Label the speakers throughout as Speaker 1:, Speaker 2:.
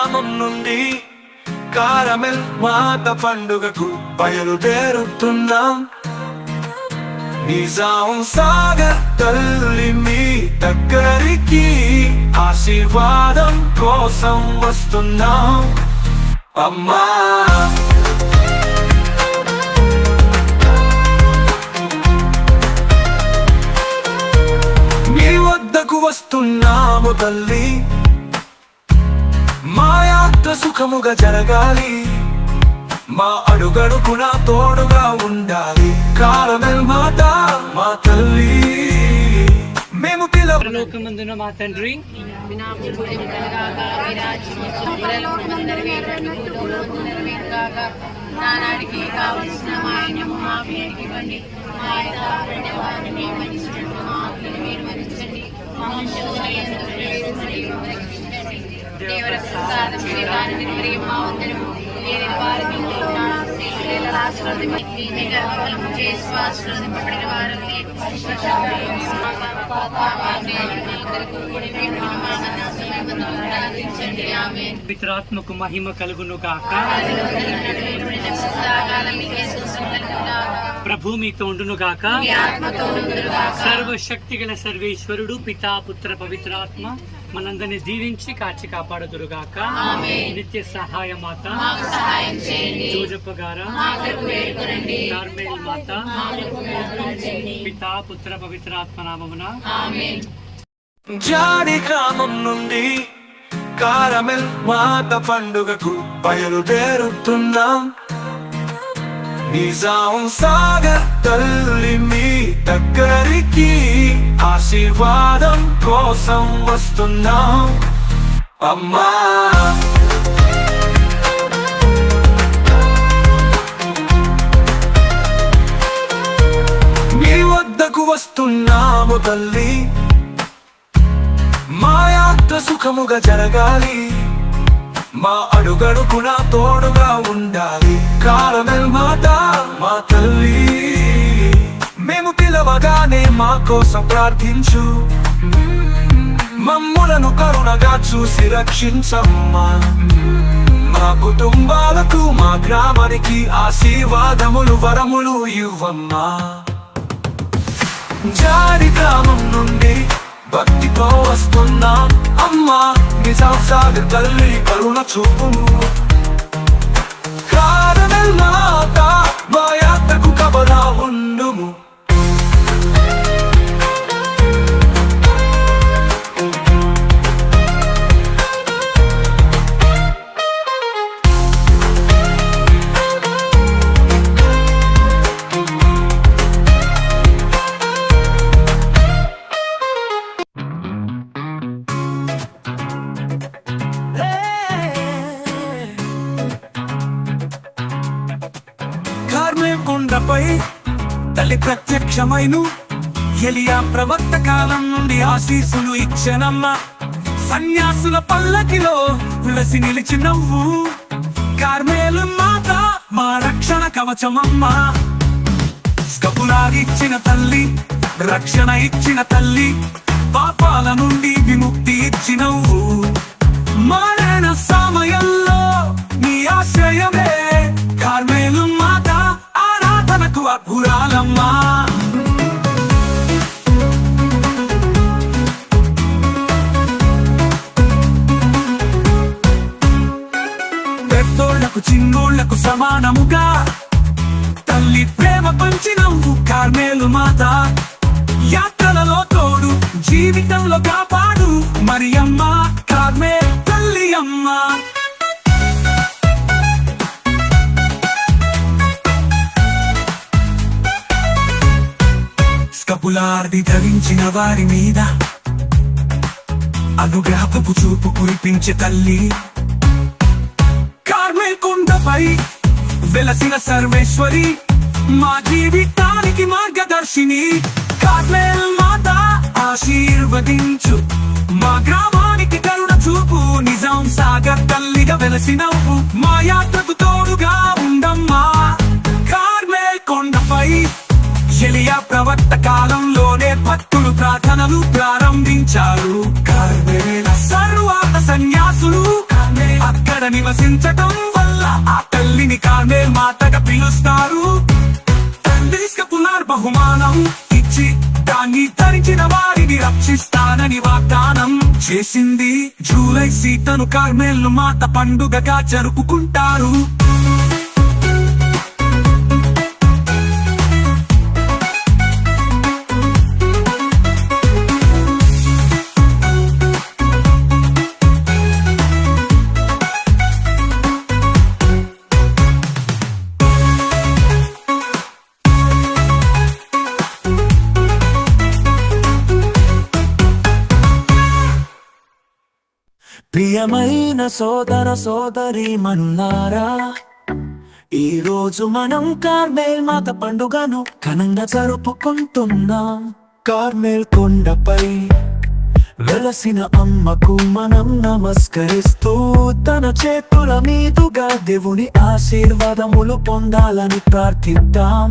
Speaker 1: గ్రామం నుండి కారమెల్ మాత పండుగకు బయలుదేరుతున్నాం నిజాం సాగర్ తల్లి మీ దగ్గరికి ఆశీర్వాదం కోసం వస్తున్నాం. అమ్మా! మీ వద్దకు వస్తున్నాము తల్లి. సుఖముగా జరగాలి. మా అడుగడుగున తోడుగా ఉండాలి. కాలమెల్ మాట మా తల్లి. మేము
Speaker 2: పరలోకమందున మా తండ్రి.
Speaker 3: నానాడికి కావలసిన మా ఆయనము మా పేరుకి ఇవ్వండి మా యొక్క అంటే వారిని మేము మన్నించినట్టు మా ఆజ్ఞను మీరు మన్నించండి మా మనుషులు ఎందు ప్రేమ ఆమె
Speaker 2: పితరాత్మకు మహిమ కలుగును కాక ప్రభు మీతో ఉండును గాక. సర్వశక్తి గల సర్వేశ్వరుడు పితా పుత్ర పవిత్రాత్మ మనందరిని దీవించి కాచి కాపాడుదురుగాక నిత్య సహాయ మాత.
Speaker 3: సహాయం చేయండి.
Speaker 2: జోజప్ప గారా. కార్మేల్ మాత. పితా పుత్ర పవిత్రాత్మ నామమున.
Speaker 3: ఆమె
Speaker 1: జాడి గ్రామం నుండి కారమెల్ మాత పండుగకు బయలుదేరుతున్నాం. నిజాం సాగర్ తల్లి మీ దగ్గరికి ఆశీర్వాదం కోసం వస్తున్నాం. అమ్మా! మీ వద్దకు వస్తున్నాము తల్లి. మా యాత్ర సుఖముగా జరగాలి. మా అడుగడుకున తోడుగా ఉండాలి. కాలమెల్ మాత మా తల్లి. మేము పిలవగానే మా కోసం ప్రార్థించు. మమ్ములను కరుణగా చూసి రక్షించమ్మా. మా కుటుంబాలకు మా గ్రామానికి ఆశీర్వాదములు వరములు ఇవ్వమ్మా. జారి గ్రామం నుండి భక్తితో వస్తున్నా అమ్మా నిజాం సాగర్ తల్లి కరుణ చూపు కారణం మాత మా యాత్రకు కబరా కార్మేం తల్లి ప్రత్యక్షమైను. ఎలియా ప్రవక్త కాలం నుండి ఆశీస్సులు ఇచ్చనమ్మ. సన్యాసుల పల్లకిలో వెలసి నిలిచి నవ్వు. కార్మేలు మాత మా రక్షణ కవచమమ్మ. స్కపులారి ఇచ్చిన తల్లి రక్షణ ఇచ్చిన తల్లి పాపాల నుండి విముక్తి ఇచ్చినవు మరణ సమయంలో నీ ఆశ్రయమే. అద్భురాలమ్మా పెద్దోళ్ళకు చిన్నోళ్ళకు సమానముగా. తల్లి ప్రేమ పంచిన కార్మేలు మాత. యాత్రలలో తోడు జీవితంలో కాపాడు మరియం స్కపులార్ది ధరించిన వారి మీద అనుగ్రహపు చూపు కురిపించే తల్లి. కార్మెల్ కుండపై వెలసిన సర్వేశ్వరి మా జీవితానికి మార్గదర్శిని. కార్మెల్ మాత ఆశీర్వదించు మా గ్రామానికి కరుణ చూపు నిజాం సాగర్ తల్లిగా వెలసినవు. మా యాత్రకు తోడుగా ఉండమ్మా
Speaker 4: నివసించటం వల్ల ఆ తల్లిని కానే మాటగా పిలుస్తారు. తండ్రిస్క పునర్ బహుమానం ఇచ్చి దాన్ని ధరించిన వారిని రక్షిస్తానని వాగ్దానం చేసింది జూలై సీతను కార్మేల్ మాత పండుగగా జరుపుకుంటారు. ప్రియమైన సోదర సోదరి మనులారా ఈ రోజు మనం కార్మేల్ మాత పండుగను ఘనంగా జరుపుకుంటున్నాం. కార్మేల్ కొండపై వెలసిన అమ్మకు మనం నమస్కరిస్తూ తన చేతుల మీదుగా దేవుని ఆశీర్వాదములు పొందాలని ప్రార్థిద్దాం.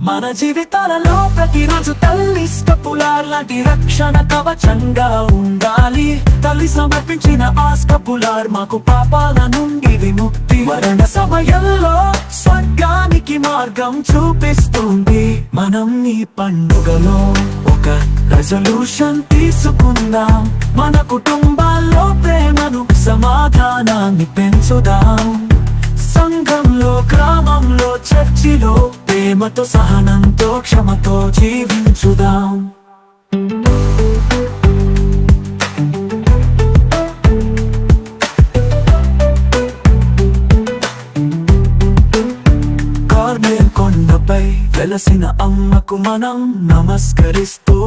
Speaker 4: మన జీవితాలలో ప్రతిరోజు తల్లి స్కపులార్ లాంటి రక్షణ కవచంగా ఉండాలి. తల్లి సమర్పించిన ఆ స్కపులార్ మాకు పాపాల నుండి విముక్తి. మరణ సమయంలో స్వర్గానికి మార్గం చూపిస్తుంది. మనం ఈ పండుగలో ఒక రెజల్యూషన్ తీసుకుందాం. మన కుటుంబాల్లో ప్రేమను సమాధానాన్ని పెంచుదాం. సంఘంలో గ్రామంలో చర్చిలో ప్రేమతో సహనంతో క్షమతో జీవించుదాం. కార్మేల్ కొండపై వెలసిన అమ్మకు మనం నమస్కరిస్తూ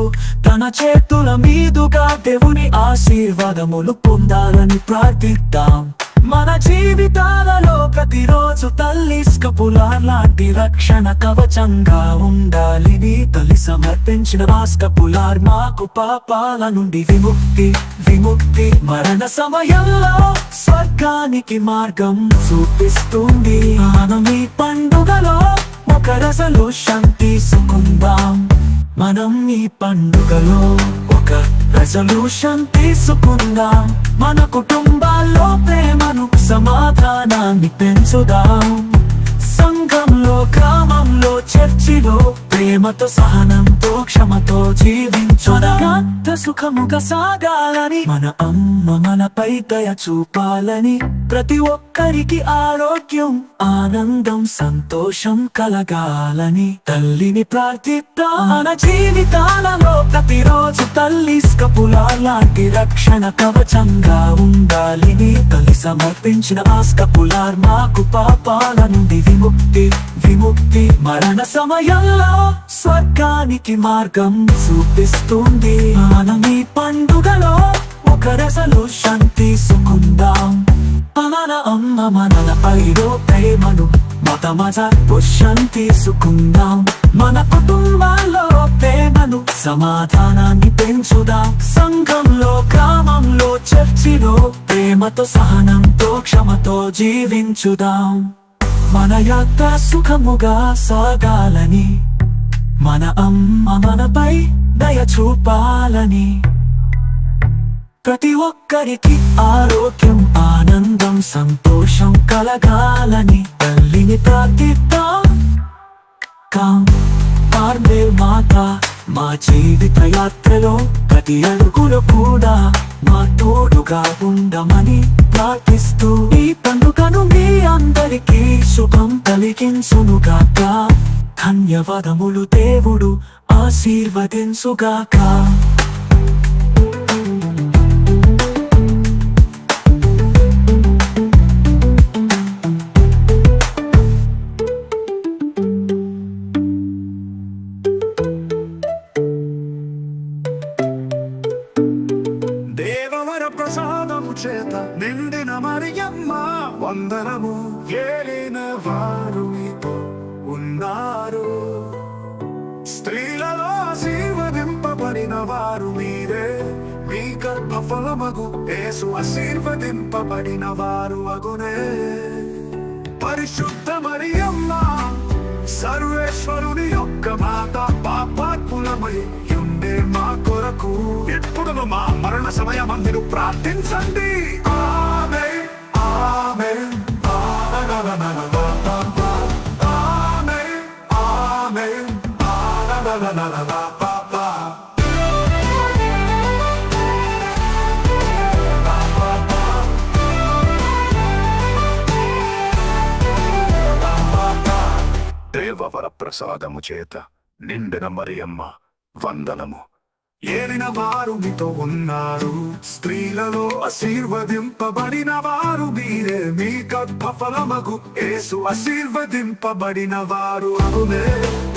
Speaker 4: తన చేతుల మీదుగా దేవుని ఆశీర్వాదములు పొందాలని ప్రార్థిద్దాం. మన జీవితాలలో ప్రతిరోజు తల్లి స్కపులార్ లాంటి రక్షణ కవచంగా ఉండాలి. నీ తల్లి సమర్పించిన ఆ స్కపులార్ మాకు పాపాల నుండి విముక్తి విముక్తి. మరణ సమయంలో స్వర్గానికి మార్గం చూపిస్తుంది. మనం ఈ పండుగలో ఒక శాంతి సుకుంబాం మనం ఈ పండుగలో ఒక రెజల్యూషన్ తీసుకుందాం. మన కుటుంబాల్లో ప్రేమను సమాధానాన్ని పెంచుదాం. సంఘంలో గ్రామంలో చర్చిలో ప్రేమతో సహనంతో క్షమతో జీవించుదాం సుఖముగా సాగాలని. మన అమ్మ మనపై దయ చూపాలని. ప్రతి ఒక్కరికి ఆరోగ్యం ఆనందం సంతోషం కలగాలని. తల్లిని ప్రార్థిద్దాం మన జీవితాలలో ప్రతిరోజు తల్లి స్కపులా లాంటి రక్షణ కవచంగా ఉండాలి. తల్లి సమర్పించిన ఆ స్కపులార్ మాకు పాపాల నుండి విముక్తి విముక్తి. మరణ సమయంలో స్వర్గానికి మార్గం చూపిస్తుంది. మనం ఈ పండుగలో ఒక శాంతి సుకుందాం మన అమ్మ మనలపైలో ప్రేమను మతమజ పుష్యం తీసుకుందాం. మన కుటుంబాల్లో ప్రేమను సమాధానాన్ని పెంచుదాం. సంఘంలో గ్రామంలో చర్చిలో ప్రేమతో సహనంతో క్షమతో జీవించుదాం. మన యాత్ర సుఖముగా సాగాలని మన అమ్మ మనపై దయ చూపాలని. ప్రతి ఒక్కరికి ఆరోగ్యం ఆనందం సంతోషం కలగాలని. తల్లిని ప్రార్థిద్దాం. కాం మాత మా జీవిత యాత్రలో ప్రతి అడుగులో కూడా మా తోడుగా ఉండమని ప్రార్థిస్తూ ఈ పండుగను మీ అందరికీ శుభం కలిగించునుగాక. ధన్యవాదములు దేవుడు ఆశీర్వదించుగాక.
Speaker 1: ఆశీర్వదింపబడిన వారు అగునే. పరిశుద్ధ మరియమ్మ సర్వేశ్వరుని యొక్క మాత పాపాత్ములమై ఉండే మా కొరకు. ఎప్పుడు మా మరణ సమయమందిరు ప్రార్థించండి. ఆమె ఆమె వరప్రసాదము ప్రసాదము చేత నిండిన మరియమ్మ వందనము. ఏలిన వారు మీతో ఉన్నారు స్త్రీలలో ఆశీర్వదింపబడిన వారు మీరే మీ గర్భఫలమగు ఏసు ఆశీర్వదింపబడిన వారు అవునే.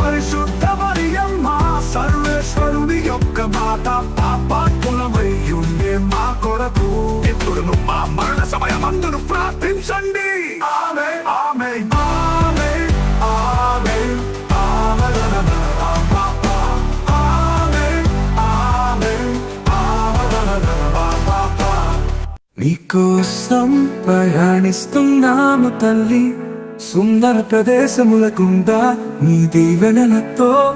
Speaker 1: పరిశుద్ధ మరియమ్మ సర్వేశ్వరుని యొక్క మాత పాపాత్ములమై ఉండే మా కొరకు. ఇప్పుడు మా మరణ సమయమందును ప్రార్థించండి. నీకోసం ప్రయాణిస్తున్నాము తల్లి. సుందర ప్రదేశముల గుండా నీ దీవెనలతో.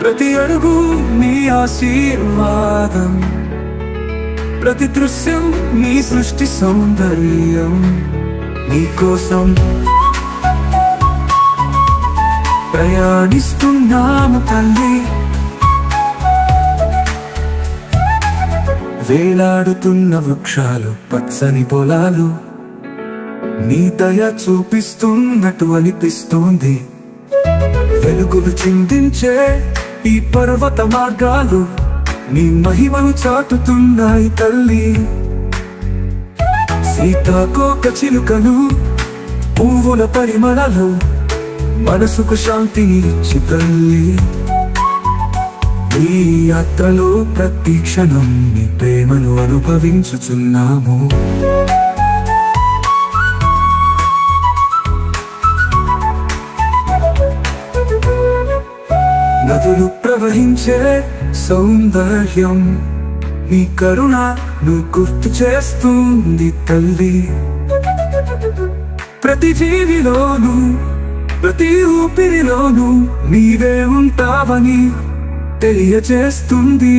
Speaker 1: ప్రతి అడుగు నీ ఆశీర్వాదం. ప్రతి దృశ్యం నీ సృష్టి సౌందర్యం. నీకోసం ప్రయాణిస్తున్నాము తల్లి. వేలాడుతున్న వృక్షాలు పచ్చని పొలాలు. నీ దయ చూపిస్తున్నట్టు అనిపిస్తోంది. వెలుగులు చిందించే ఈ పర్వత మార్గాలు నీ మహిమను చాటుతున్నాయి తల్లి. సీతాకోక చిలుకలు పువ్వుల పరిమళలు మనసుకు శాంతిని ఇచ్చి తల్లి. ఈ యాత్రలో ప్రతి క్షణం నీ ప్రేమను అనుభవించుచున్నాము. నదులు ప్రవహించే సౌందర్యం నీ కరుణ నువ్వు గుర్తు చేస్తుంది తల్లి. ప్రతి జీవిలోను ప్రతి ఊపిరిలోను నీవే ఉంటావని తెలియచేస్తుంది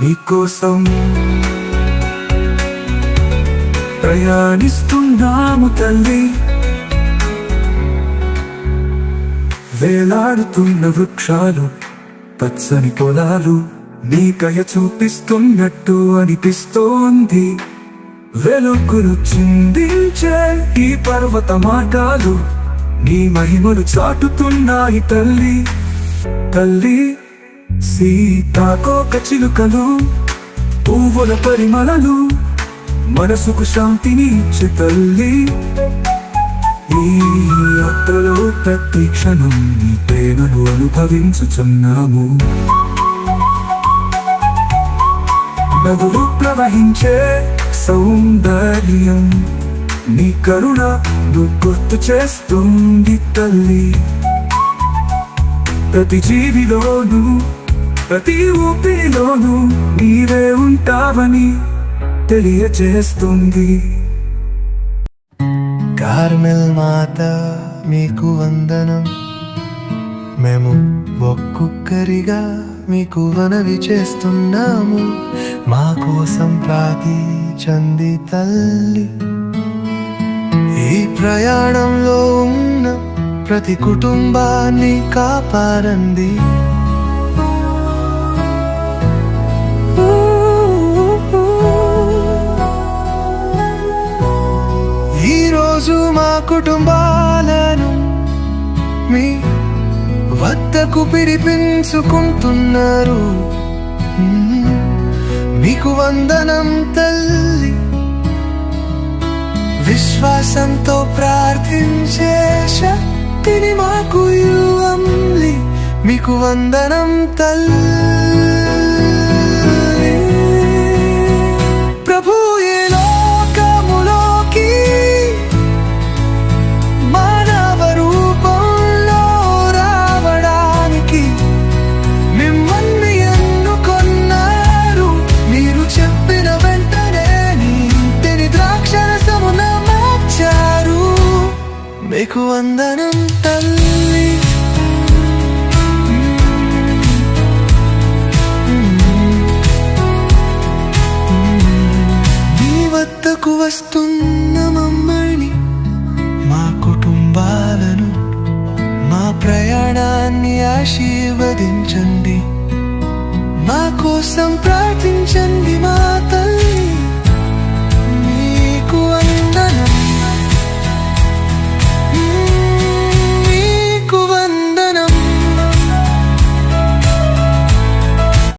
Speaker 1: నీకోసం ప్రయాణిస్తున్నాము తల్లి. వేలాడుతున్న వృక్షాలు పచ్చని పొలాలు నీ కయ చూపిస్తున్నట్టు అనిపిస్తోంది. వెలుగులు చిందించే ఈ పర్వత మార్గాలు నీ మహిమలు చాటుతున్నాయి తల్లి. తల్లి సీతాకోక చిలుకలు పువ్వుల పరిమళలు మనసుకు శాంతిని ఇచ్చే తల్లి. ఈ యాత్రలో ప్రతి క్షణం నీ ప్రేమను అనుభవించుచున్నాము. నదులు ప్రవహించే సౌందర్యం నీ కరుణ గుర్తు చేస్తుంది తల్లి. ప్రతి జీవిలోను ప్రతి ఊపిలోను నీవే ఉంటావని తెలియచేస్తుంది.
Speaker 5: కార్మెల్ మాత మీకు వందనం. మేము ఒక్కొక్కరిగా మీకు వనవి చేస్తున్నాము. మా కోసం ప్రార్థించండి తల్లి. ఈ ప్రయాణంలో ఉన్న ప్రతి కుటుంబాన్ని కాపాడండి. కుటుంబాలను మీ వద్దకు పిలిపించుకుంటున్నారు. మీకు వందనం తల్లి విశ్వాసంతో ప్రార్థించే శక్తిని మాకు ఇవ్వండి. మీకు వందనం తల్లి. వద్దకు వస్తున్న మమ్మల్ని మా కుటుంబాలను మా ప్రయాణాన్ని ఆశీర్వదించండి. మా కోసం ప్రార్థించండి